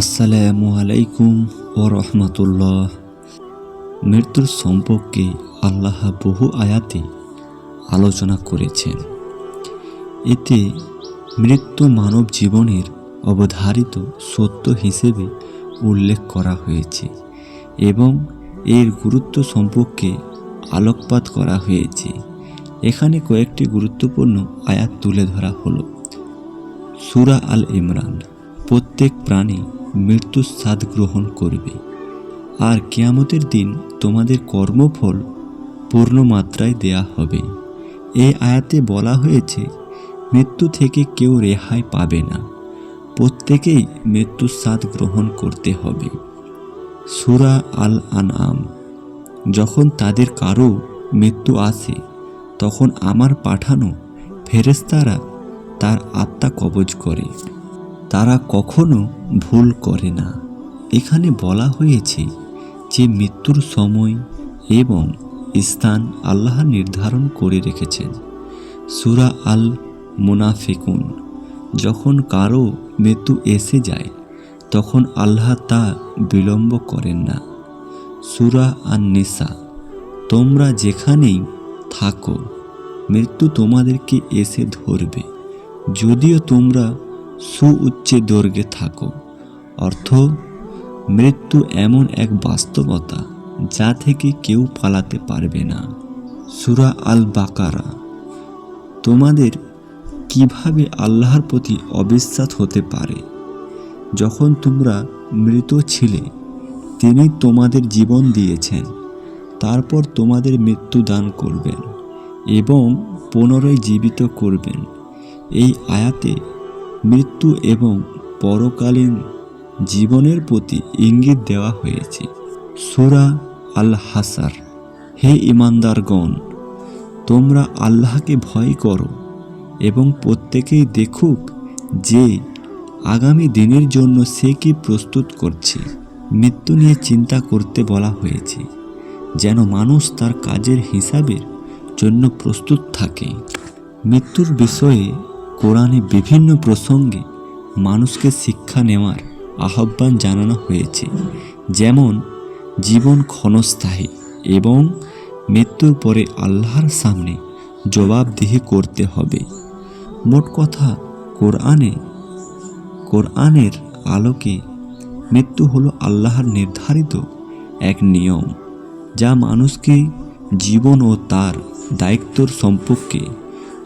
আসসালামু আলাইকুম ও রহমতুল্লাহ মৃত্যুর সম্পর্কে আল্লাহ বহু আয়াতে আলোচনা করেছেন। এতে মৃত্যু মানব জীবনের অবধারিত সত্য হিসেবে উল্লেখ করা হয়েছে এবং এর গুরুত্ব সম্পর্কে আলোকপাত করা হয়েছে। এখানে কয়েকটি গুরুত্বপূর্ণ আয়াত তুলে ধরা হলো। সুরা আল ইমরান, প্রত্যেক প্রাণী মৃত্যুর স্বাদ গ্রহণ করবে। আর কেয়ামতের দিন তোমাদের কর্মফল পূর্ণ মাত্রায় দেয়া হবে। এই আয়াতে বলা হয়েছে, মৃত্যু থেকে কেউ রেহাই পাবে না। প্রত্যেকেই মৃত্যুর স্বাদ গ্রহণ করতে হবে। সুরা আল আনআম যখন তাদের কারও মৃত্যু আসে তখন আমার পাঠানো ফেরেস্তারা তার আত্মা কবজ করে। তারা কখনো ভুল করে না। এখানে বলা হয়েছে যে মৃত্যুর সময় এবং স্থান আল্লাহ নির্ধারণ করে রেখেছেন। সুরা আল মুনাফিকুন যখন কারও মৃত্যু এসে যায়, তখন আল্লাহ তা বিলম্ব করেন না। সুরা আন নিসা তোমরা যেখানেই থাকো, মৃত্যু তোমাদেরকে এসে ধরবে। যদিও তোমরা সুউচ্চে দৈর্ঘ্যে থাকো। অর্থ, মৃত্যু এমন এক বাস্তবতা যা থেকে কেউ পালাতে পারবে না। সুরা আল বাকারা তোমাদের কীভাবে আল্লাহর প্রতি অবিশ্বাস হতে পারে? যখন তোমরা মৃত ছিলে, তিনি তোমাদের জীবন দিয়েছেন। তারপর তোমাদের মৃত্যু দান করবেন এবং পুনরায় জীবিত করবেন। এই আয়াতে মৃত্যু এবং পরকালীন জীবনের প্রতি ইঙ্গিত দেওয়া হয়েছে। সুরা আল হাসার হে ইমানদারগণ তোমরা আল্লাহকে ভয় করো এবং প্রত্যেকেই দেখুক যে আগামী দিনের জন্য সে কি প্রস্তুত করছে। মৃত্যু নিয়ে চিন্তা করতে বলা হয়েছে, যেন মানুষ তার কাজের হিসাবের জন্য প্রস্তুত থাকে। মৃত্যুর বিষয়ে কোরআনে বিভিন্ন প্রসঙ্গে মানুষকে শিক্ষা নেওয়ার আহ্বান জানানো হয়েছে। যেমন, জীবন ক্ষণস্থায়ী এবং মৃত্যুর পরে আল্লাহর সামনে জবাবদিহি করতে হবে। মোট কথা, কোরআনে, কোরআনের আলোকে মৃত্যু হলো আল্লাহর নির্ধারিত এক নিয়ম, যা মানুষকে জীবন ও তার দায়িত্বর সম্পর্কে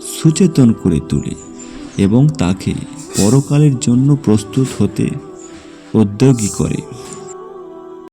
সচেতন করে তোলে। এবং তাকে পরকালের জন্য প্রস্তুত হতে উদ্যোগী করে।